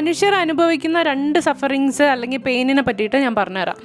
മനുഷ്യർ അനുഭവിക്കുന്ന രണ്ട് സഫറിങ്സ് അല്ലെങ്കിൽ പെയിനിനെ പറ്റിയിട്ട് ഞാൻ പറഞ്ഞുതരാം.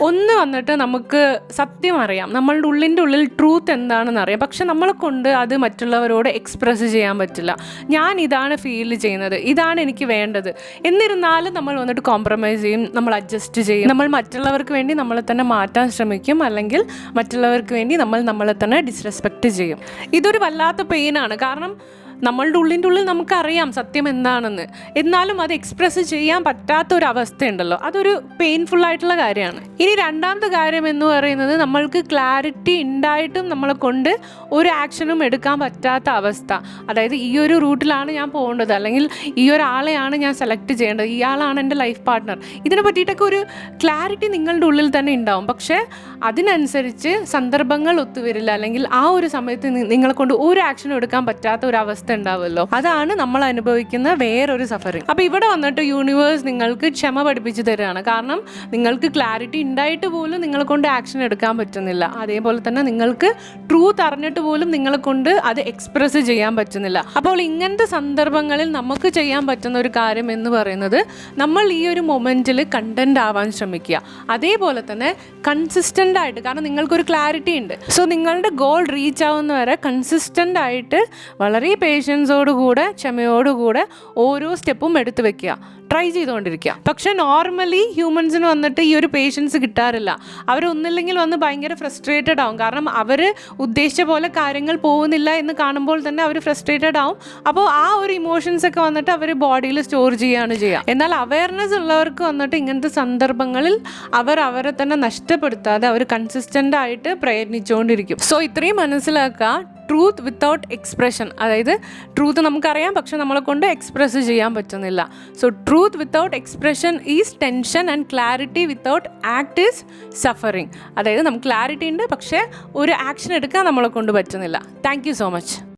ഒന്ന് വന്നിട്ട് നമുക്ക് സത്യം അറിയാം. നമ്മളുടെ ഉള്ളിന്റെ ഉള്ളിൽ ട്രൂത്ത് എന്താണെന്ന് അറിയാം. പക്ഷെ നമ്മളെ കൊണ്ട് അത് മറ്റുള്ളവരോട് എക്സ്പ്രസ് ചെയ്യാൻ പറ്റില്ല. ഞാൻ ഇതാണ് ഫീൽ ചെയ്യുന്നത്. ഇതാണ് എനിക്ക് വേണ്ടത്. എന്നിരുന്നാലും നമ്മൾ വന്നിട്ട് കോംപ്രമൈസ് ചെയ്യും നമ്മൾ അഡ്ജസ്റ്റ് ചെയ്യും. നമ്മൾ മറ്റുള്ളവർക്ക് വേണ്ടി നമ്മളെ തന്നെ മാറ്റാൻ ശ്രമിക്കും. അല്ലെങ്കിൽ മറ്റുള്ളവർക്ക് വേണ്ടി നമ്മൾ നമ്മളെ തന്നെ ഡിസ്റെസ്പെക്റ്റ് ചെയ്യും. ഇതൊരു വല്ലാത്ത പെയിനാണ് കാരണം നമ്മളുടെ ഉള്ളിന്റെ ഉള്ളിൽ നമുക്കറിയാം സത്യം എന്താണെന്ന്. എന്നാലും അത് എക്സ്പ്രസ് ചെയ്യാൻ പറ്റാത്ത ഒരു അവസ്ഥയുണ്ടല്ലോ അതൊരു പെയിൻഫുൾ ആയിട്ടുള്ള കാര്യമാണ്. ഇനി രണ്ടാമത്തെ കാര്യം എന്ന് പറയുന്നത് നമ്മൾക്ക് ക്ലാരിറ്റി ഉണ്ടായിട്ടും നമ്മളെ കൊണ്ട് ഒരു ആക്ഷനും എടുക്കാൻ പറ്റാത്ത അവസ്ഥ. അതായത് ഈ ഒരു റൂട്ടിലാണ് ഞാൻ പോകേണ്ടത്. അല്ലെങ്കിൽ ഈ ഒരാളെയാണ് ഞാൻ സെലക്ട് ചെയ്യേണ്ടത്. ഇയാളാണ് എന്റെ ലൈഫ് പാർട്ട്ണർ ഇതിനെ പറ്റിയിട്ടൊക്കെ ഒരു ക്ലാരിറ്റി നിങ്ങളുടെ ഉള്ളിൽ തന്നെ ഉണ്ടാവും. പക്ഷേ അതിനനുസരിച്ച് സന്ദർഭങ്ങൾ ഒത്തുവരില്ല. അല്ലെങ്കിൽ ആ ഒരു സമയത്ത് നിങ്ങളെ കൊണ്ട് ഒരു ആക്ഷനും എടുക്കാൻ പറ്റാത്ത ഒരു അവസ്ഥ ഉണ്ടാവുമല്ലോ. അതാണ് നമ്മൾ അനുഭവിക്കുന്ന വേറൊരു സഫറിങ് അപ്പോൾ ഇവിടെ വന്നിട്ട് യൂണിവേഴ്സ് നിങ്ങൾക്ക് ക്ഷമ പഠിപ്പിച്ചു തരികയാണ് കാരണം നിങ്ങൾക്ക് ക്ലാരിറ്റി ഉണ്ടായിട്ട് പോലും നിങ്ങളെ കൊണ്ട് ആക്ഷൻ എടുക്കാൻ പറ്റുന്നില്ല. അതേപോലെ തന്നെ നിങ്ങൾക്ക് ട്രൂത്ത് അറിഞ്ഞിട്ട് പോലും നിങ്ങളെ കൊണ്ട് അത് എക്സ്പ്രസ് ചെയ്യാൻ പറ്റുന്നില്ല. അപ്പോൾ ഇങ്ങനത്തെ സന്ദർഭങ്ങളിൽ നമുക്ക് ചെയ്യാൻ പറ്റുന്ന ഒരു കാര്യം എന്ന് പറയുന്നത് നമ്മൾ ഈ ഒരു മൊമെന്റിൽ കണ്ടന്റ് ആവാൻ ശ്രമിക്കുക. അതേപോലെ തന്നെ കൺസിസ്റ്റന്റ് ആയിട്ട് കാരണം നിങ്ങൾക്കൊരു ക്ലാരിറ്റി ഉണ്ട്. സോ നിങ്ങളുടെ ഗോൾ റീച്ച് ആവുന്ന വരെ കൺസിസ്റ്റന്റ് ആയിട്ട് വളരെ പേഷ്യൻസോടുകൂടെ ക്ഷമയോടുകൂടെ ഓരോ സ്റ്റെപ്പും എടുത്തു വെക്കുക. ട്രൈ ചെയ്തുകൊണ്ടിരിക്കുക. പക്ഷേ നോർമലി ഹ്യൂമൻസിന് വന്നിട്ട് ഈ ഒരു പേഷ്യൻസ് കിട്ടാറില്ല. അവരൊന്നില്ലെങ്കിൽ വന്ന് ഭയങ്കര ഫ്രസ്ട്രേറ്റഡ് ആവും. കാരണം അവർ ഉദ്ദേശിച്ച പോലെ കാര്യങ്ങൾ പോകുന്നില്ല എന്ന് കാണുമ്പോൾ തന്നെ അവർ ഫ്രസ്ട്രേറ്റഡ് ആവും. അപ്പോൾ ആ ഒരു ഇമോഷൻസ് ഒക്കെ വന്നിട്ട് അവർ ബോഡിയിൽ സ്റ്റോർ ചെയ്യുകയാണ് ചെയ്യുക. എന്നാൽ അവയർനെസ് ഉള്ളവർക്ക് വന്നിട്ട് ഇങ്ങനത്തെ സന്ദർഭങ്ങളിൽ അവർ അവരെ തന്നെ നഷ്ടപ്പെടുത്താതെ അവർ കൺസിസ്റ്റന്റ് ആയിട്ട് പ്രയത്നിച്ചുകൊണ്ടിരിക്കും. സോ ഇത്രയും മനസ്സിലാക്കുക ട്രൂത്ത് വിത്തൗട്ട് എക്സ്പ്രഷൻ അതായത് ട്രൂത്ത് നമുക്കറിയാം പക്ഷെ നമ്മളെ കൊണ്ട് എക്സ്പ്രസ് ചെയ്യാൻ പറ്റുന്നില്ല. So truth without expression is tension and clarity without act is suffering അതായത് നമുക്ക് ക്ലാരിറ്റി ഉണ്ട് പക്ഷേ ഒരു ആക്ഷൻ എടുക്കാൻ നമ്മളെ കൊണ്ട് പറ്റുന്നില്ല. Thank so much